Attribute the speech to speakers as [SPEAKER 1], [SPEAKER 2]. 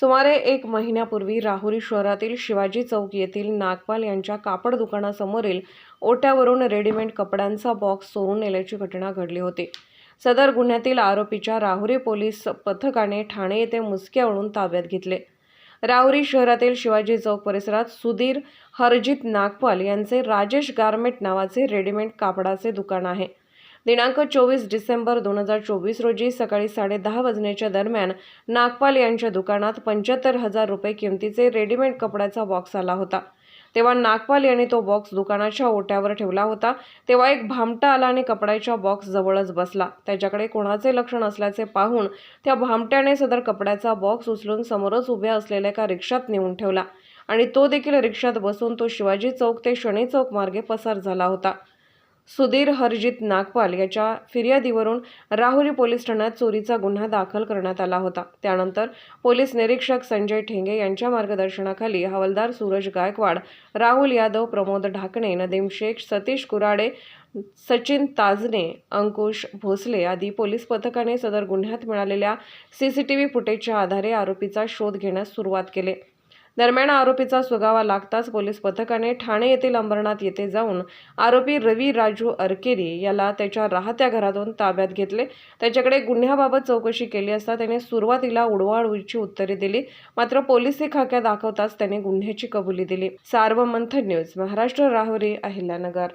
[SPEAKER 1] सुमारे एक महिन्यापूर्वी राहुरी शहरातील शिवाजी चौक येथील नागपाल यांच्या कापड दुकानासमोरील ओट्यावरून रेडीमेड कपड्यांचा बॉक्स चोरून नेल्याची घटना घडली होती. सदर गुन्ह्यातील आरोपीच्या राहुरी पोलीस पथकाने ठाणे येथे मुसक्यावरून ताब्यात घेतले. राहुरी शहरातील शिवाजी चौक परिसरात सुधीर हरजित नागपाल यांचे राजेश गारमेट नावाचे रेडीमेड कापडाचे दुकान आहे. दिनांक चोवीस डिसेंबर दोन हजार चोवीस रोजी सकाळी साडेदहा वाजण्याच्या दरम्यान नागपाल यांच्या दुकानात पंच्याहत्तर हजार रुपये किमतीचे रेडीमेड कपड्याचा बॉक्स आला होता. तेव्हा नागपाल यांनी तो बॉक्स दुकानाच्या ओट्यावर ठेवला होता. तेव्हा एक भामटा आला आणि कपड्याच्या बॉक्स जवळच बसला. त्याच्याकडे कोणाचे लक्षण असल्याचे पाहून त्या भामट्याने सदर कपड्याचा बॉक्स उचलून समोरच उभ्या असलेल्या एका रिक्षात नेऊन ठेवला. आणि तो देखील रिक्षात बसून तो शिवाजी चौक ते शनी चौक मार्गे पसार झाला होता. सुधीर हरजित नागपाल याच्या फिर्यादीवरून राहुरी पोलीस ठाण्यात चोरीचा गुन्हा दाखल करण्यात आला होता. त्यानंतर पोलीस निरीक्षक संजय ठेंगे यांच्या मार्गदर्शनाखाली हवालदार सूरज गायकवाड राहुल यादव प्रमोद ढाकणे नदीम शेख सतीश कुराडे सचिन ताजने अंकुश भोसले आदी पोलीस पथकाने सदर गुन्ह्यात मिळालेल्या सीसीटीव्ही फुटेजच्या आधारे आरोपीचा शोध घेण्यास सुरुवात केली. दरम्यान आरोपीचा सुगावा लागताच पोलीस पथकाने ठाणे येथील अंबरनाथ येथे जाऊन आरोपी रवी राजू अरकेरी याला त्याच्या राहत्या घरातून ताब्यात घेतले. त्याच्याकडे गुन्ह्याबाबत चौकशी केली असता त्याने सुरुवातीला उडवाउडवीची उत्तरे दिली. मात्र पोलिसी खाक्या दाखवताच त्याने गुन्ह्याची कबुली दिली. सार्वमंथन न्यूज महाराष्ट्र राहुरी अहिल्यानगर.